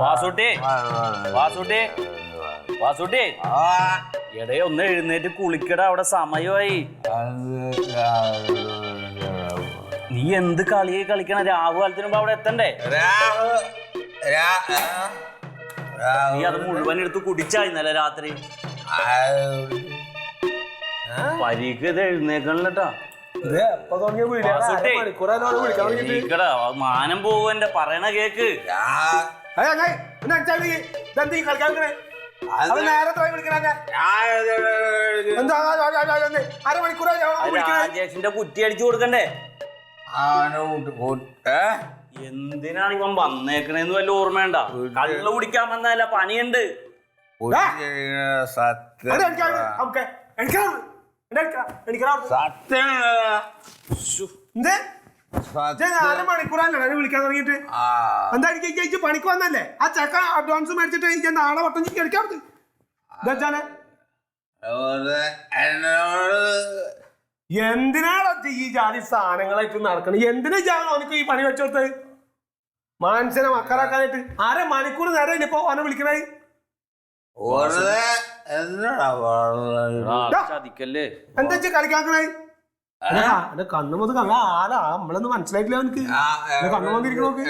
വാസുട്ടി. വാസുട്ടി. വാസുട്ടി. എടേ ഒന്ന് എഴുന്നേറ്റ് കുളിക്കട അവിടെ സമയമായി. നീ എന്ത് കളിയെ കളിക്കണ? രാഹു കാലത്തിന് മുമ്പ് അവിടെ എത്തണ്ടേ? നീ അത് മുഴുവൻ എടുത്ത് കുടിച്ചാ ഇന്നലെ രാത്രി. പരീക്ഷ ഇത് മാനം പോകും എന്റെ പറയണ കേക്ക്. രാജേഷിന്റെ കുറ്റി അടിച്ചു കൊടുക്കണ്ടേ? എന്തിനാണ് ഇവൻ വന്നേക്കണേന്ന് വല്ല ഓർമ്മയുണ്ട? കള്ള് കുടിക്കാൻ വന്നല്ല പണിയുണ്ട്. അവിടെ എന്നെ വിളിക്കാൻ എന്താ എനിക്ക് പണിക്ക് വന്നല്ലേ? ആ ചെക്ക അഡ്വാൻസ് മേടിച്ചിട്ട് എനിക്ക് നാളെ വട്ടം ഇതെച്ചാൽ എന്തിനാണ് ഈ ജാതി സാധനങ്ങളായിട്ട് നടക്കണത് എന്തിനാ ജാതി ഈ പണി വെച്ചോടുത്തത് മാനസിനെ മക്കളാക്കാനായിട്ട് അര മണിക്കൂർ നേരം ഇനിയിപ്പോ അവനെ വിളിക്കണേ? ചതിക്കല്ലേ എന്താ വെച്ചാ കളിക്കാക്കണേ എന്റെ കണ്ണുമത് കണ്ണ. ആരാ? നമ്മളൊന്ന് മനസ്സിലായിട്ടില്ല അവനക്ക്. കണ്ണു നോക്ക്.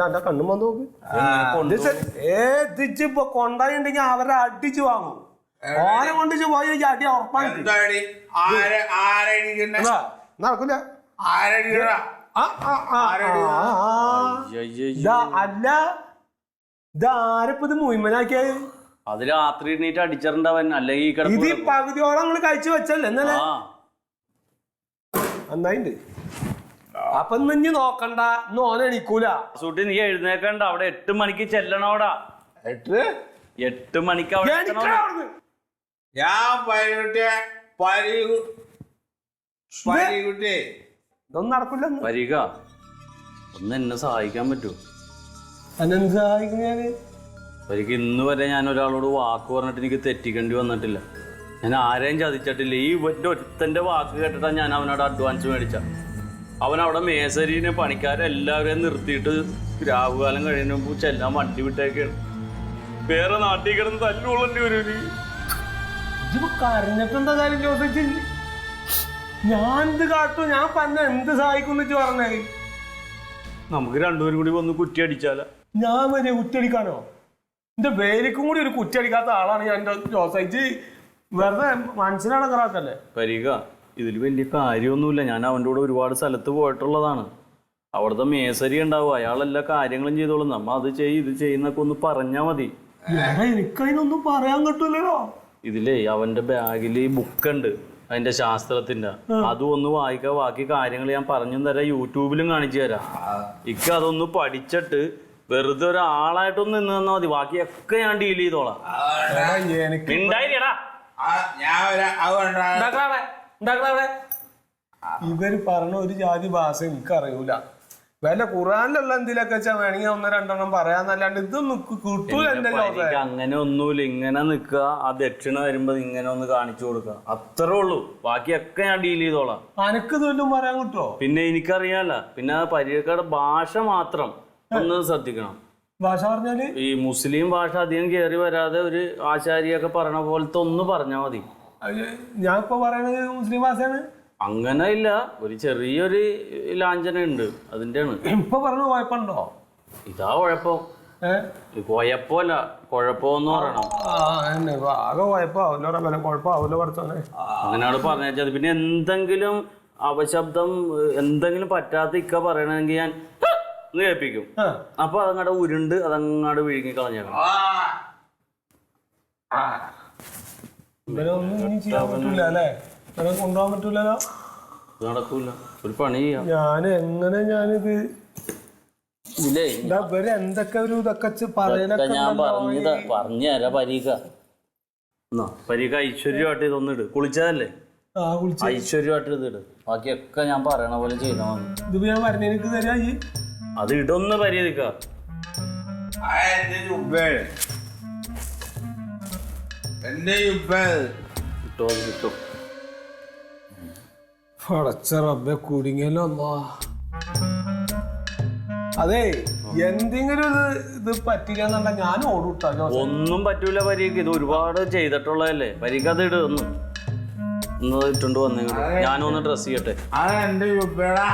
ഞാൻ കണ്ണും വന്ന് ഇപ്പൊ കൊണ്ടായിട്ടുണ്ടെങ്കിൽ അവരെ അടിച്ചു വാങ്ങും. ഓനെ കൊണ്ടിച്ച് പോയി അടി ഉറപ്പാണ് നടക്കൂല. ആ, ആ, ആ, ആ, ആ. അയ്യയ്യോ. ഇതാ അല്ല ഇതാരപ്പ ഇത് മുയ്മനാക്കിയത് അത് രാത്രി എണീറ്റ് അടിച്ചിട്ടുണ്ടാവൻ അല്ലെങ്കിൽ ഈ ഇത് കിടപ്പ്? പകുതിയോളം നിങ്ങൾ കഴിച്ചു വെച്ചല്ലേ എന്നല്ലേ ആ. നന്നായിണ്ട്. അപ്പൊ ഇന്ന് ഇനി നോക്കണ്ട ഇന്ന് ഓനെ എണീക്കൂല. സൂട്ടി നീ എഴുന്നേക്കണ്ട അവിടെ എട്ട് മണിക്ക് ചെല്ലണോടാ. എട്ട്? എട്ട് മണിക്ക് അവിടെ. ഞാൻ പരികുട്ടിയെ പരി പരികുട്ടി ഇതൊന്നും നടക്കില്ല വരിക. ഒന്ന് എന്നെ സഹായിക്കാൻ പറ്റൂ. അന്നെന്ത് സഹായിക്കും ഞാൻ? വരിക ഇന്ന് വരെ ഞാൻ ഒരാളോട് വാക്ക് പറഞ്ഞിട്ട് എനിക്ക് തെറ്റിക്കേണ്ടി വന്നിട്ടില്ല. ഞാൻ ആരെയും ചതിച്ചിട്ടില്ല. ഈ ഇവന്റെ ഒറ്റന്റെ വാക്ക് കേട്ടിട്ടാ ഞാൻ അവനോട് അഡ്വാൻസ് മേടിച്ച. അവൻ അവിടെ മേസരീനെ പണിക്കാരെല്ലാവരെയും നിർത്തിയിട്ട് രാഹുകാലം കഴിയുമ്പോൾ ചെല്ലാൻ വണ്ടി വിട്ടേക്കാണ്. വേറെ നാട്ടിൽ കിടന്ന് തല്ലുകൊള്ളേണ്ടി വരും കരഞ്ഞിട്ടെന്താ കാര്യം ചോദിച്ചു ഞാൻ എന്ത് കാട്ടു? ഞാൻ പന്ന എന്ത് സഹായിക്കും വെച്ച് പറഞ്ഞേ. നമുക്ക് രണ്ടുപേരും കൂടി വന്ന് കുറ്റി അടിച്ചാല. ഞാൻ വരെ കുറ്റടിക്കാനോ എന്റെ വേലിക്കും കൂടി ഒരു കുറ്റടിക്കാത്ത ആളാണ് ഞാൻ ജോസൈജ് വെറുതെ മനസ്സിനടങ്ങറാക്കല്ലേ പരിക ഇതിൽ വലിയ കാര്യമൊന്നുമില്ല. ഞാൻ അവന്റെ കൂടെ ഒരുപാട് സ്ഥലത്ത് പോയിട്ടുള്ളതാണ്. അവിടുത്തെ മേസരി ഉണ്ടാവും. അയാളെല്ലാ കാര്യങ്ങളും ചെയ്തോളും. നമ്മ അത് ചെയ് ഇത് ചെയ്യുന്നൊക്കെ ഒന്ന് പറഞ്ഞാ മതി. എനിക്കതിനൊന്നും പറയാൻ കിട്ടൂലോ ഇതിലേ അവന്റെ ബാഗിൽ ബുക്ക് ഉണ്ട്. അതിന്റെ ശാസ്ത്രത്തിന്റെ. അതും ഒന്ന് വായിക്കാൻ ബാക്കി കാര്യങ്ങൾ ഞാൻ പറഞ്ഞു തരാം. യൂട്യൂബിലും കാണിച്ചു തരാം. ഇക്ക അതൊന്ന് പഠിച്ചിട്ട് വെറുതെ ഒരാളായിട്ടൊന്ന് നിന്ന് തന്നാ മതി. ബാക്കിയൊക്കെ ഞാൻ ഡീൽ ചെയ്തോളാം. ഇവർ പറഞ്ഞ ഒരു ജാതി ഭാഷ എനിക്ക് വല്ല ഖുറാനിലുള്ള എന്തിലൊക്കെ വെച്ചാൽ വേണമെങ്കിൽ ഒന്ന് രണ്ടെണ്ണം പറയാന്നല്ലാണ്ട് ഇതൊന്നും കിട്ടൂല എന്റെ ജോസേ എനിക്ക് അങ്ങനെ ഒന്നുമില്ല. ഇങ്ങനെ നിക്കുക ആ ദക്ഷിണ വരുമ്പോ ഇങ്ങനെ ഒന്ന് കാണിച്ചു കൊടുക്കുക. അത്രേ ഉള്ളൂ. ബാക്കിയൊക്കെ ഞാൻ ഡീൽ ചെയ്തോളാം. അനക്ക് ഇതൊന്നും പറയാൻ കിട്ടുമോ പിന്നെ എനിക്കറിയാല്ല പിന്നെ പരിചയക്കാരുടെ ഭാഷ മാത്രം ഒന്ന് ശ്രദ്ധിക്കണം. ഭാഷ പറഞ്ഞാൽ? ഈ മുസ്ലിം ഭാഷ അധികം കയറി വരാതെ ഒരു ആചാര്യൊക്കെ പറഞ്ഞ പോലത്തെ ഒന്ന് പറഞ്ഞാൽ മതി. ഞാൻ ഇപ്പൊ പറയണത് മുസ്ലിം ഭാഷയാണ്. അങ്ങനെ ഇല്ല ഒരു ചെറിയൊരു ലാഞ്ചന ഉണ്ട് അതിന്റെയാണ്. ഇപ്പൊ പറഞ്ഞ കുഴപ്പമുണ്ടോ? ഇതാ കുഴപ്പം. കുഴപ്പമല്ല. കുഴപ്പമെന്ന് പറയണം. ആകെ കുഴപ്പമാവില്ല അങ്ങനെയാണ് പറഞ്ഞത് പിന്നെ എന്തെങ്കിലും അപശബ്ദം എന്തെങ്കിലും പറ്റാത്ത ഇക്ക പറയണമെങ്കിൽ ഞാൻ കേൾപ്പിക്കും. അപ്പൊ അതങ്ങടെ ഉരുണ്ട് അതങ്ങാട് വിഴുങ്ങി കളഞ്ഞേക്കണം. ഇവരൊന്നും ഇനി ചെയ്യാൻ പറ്റൂല അല്ലേ? ഇവരെ കൊണ്ടുപോകാൻ പറ്റൂലല്ലോ? ഇത് നടക്കൂല. ഒരു പണി ചെയ്യാം. ഞാൻ എങ്ങനെ ഞാനിത് ഇല്ലേ? ഇവർ എന്തൊക്കെ ഒരു ഇതൊക്കെ ഞാൻ ഉണ്ടല്ലോ. പറഞ്ഞതാ. പറഞ്ഞു തരാ പരീക്ക. എന്നാ പരീക്ക ഐശ്വര്യമായിട്ട് ഇതൊന്നിട് കുളിച്ചതല്ലേ? ആ വിളിച്ച് ഐശ്വര്യമായിട്ട് ഇട്. ബാക്കിയൊക്കെ ഞാൻ പറയണ പോലെ ചെയ്താൽ മതി. ഇതിപ്പോ ഞാൻ പറഞ്ഞ എനിക്ക് തരാ ഈ. അത് ഇടൊന്ന് പരിഹരിക്ക. എന്റെ കിട്ടോ അത് കിട്ടോ. പടച്ച റബ്ബെ കുടുങ്ങിയല്ലോ അമ്മ അതെ എന്തെങ്കിലും ഇത് ഇത് പറ്റില്ല ഞാൻ ഓടുട്ടാ ഒന്നും പറ്റൂല പരീക്ക്. ഇത് ഒരുപാട് ചെയ്തിട്ടുള്ളതല്ലേ? പരീക്ക് അത് ഇട് ഒന്ന്. ഒന്ന് ഇട്ടുകൊണ്ട് വന്നേ ഞാനൊന്ന് ഡ്രസ് ചെയ്യട്ടെ. അത് എന്റെ ചുപ്പേടാ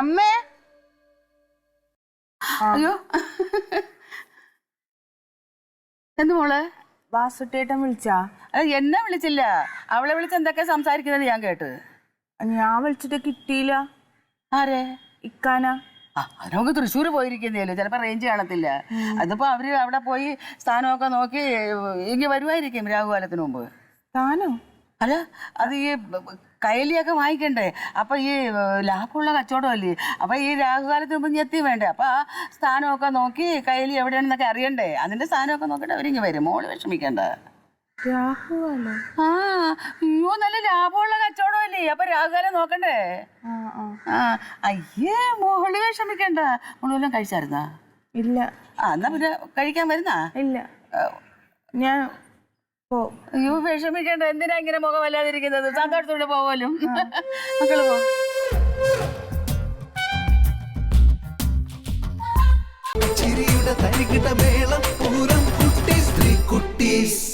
അമ്മേ. അയ്യോ. എന്ത് മോളെ? വാസുട്ടേട്ടൻ വിളിച്ചാ? അത് എന്നെ വിളിച്ചില്ല. അവളെ വിളിച്ച് എന്തൊക്കെ സംസാരിക്കുന്നത് ഞാൻ കേട്ടത് ഞാൻ വിളിച്ചിട്ട് കിട്ടിയില്ല. ആരെ? ഇക്കാന. ആ അത് തൃശ്ശൂർ പോയിരിക്കുന്നല്ലോ ചിലപ്പോൾ റേഞ്ച് കാണത്തില്ല. അതിപ്പോ അവർ അവിടെ പോയി സ്ഥാനമൊക്കെ നോക്കി ഇങ്ങനെ വരുമായിരിക്കും രാഹുകാലത്തിന് മുമ്പ്. സ്ഥാനം അല്ല അത് ഈ കയലിയൊക്കെ വാങ്ങിക്കണ്ടേ? അപ്പൊ ഈ ലാഭമുള്ള കച്ചവടമല്ലേ? അപ്പൊ ഈ രാഹുകാലത്ത് മുമ്പ് ഞെത്തി വേണ്ടേ? അപ്പൊ ആ സ്ഥാനമൊക്കെ നോക്കി കയലി എവിടെയാണെന്നൊക്കെ അറിയണ്ടേ? അതിന്റെ സ്ഥാനമൊക്കെ നോക്കിയിട്ട് അവരിങ്ങ് വരും. മോൾ വിഷമിക്കണ്ട. ആ അയ്യോ നല്ല ലാഭമുള്ള കച്ചവടമല്ലേ? അപ്പൊ രാഹുകാലം നോക്കണ്ടേ? ആ അയ്യേ മോൾ വിഷമിക്കണ്ട. മോൾ വല്ലതും കഴിച്ചായിരുന്നാ? ഇല്ല. ആ എന്നാ പിന്നെ കഴിക്കാൻ വരുന്നാ? ഇല്ല. ഞാൻ അയ്യോ വിഷമിക്കണ്ട. എന്തിനാ ഇങ്ങനെ മുഖം വല്ലാതിരിക്കുന്നത് സന്തോഷത്തോടെ പോവാലും മക്കൾ പോ. ചിരിയുടെ തരികിട്ട മേളം പൂരം കുട്ടി സ്ത്രീ കുട്ടീസ്.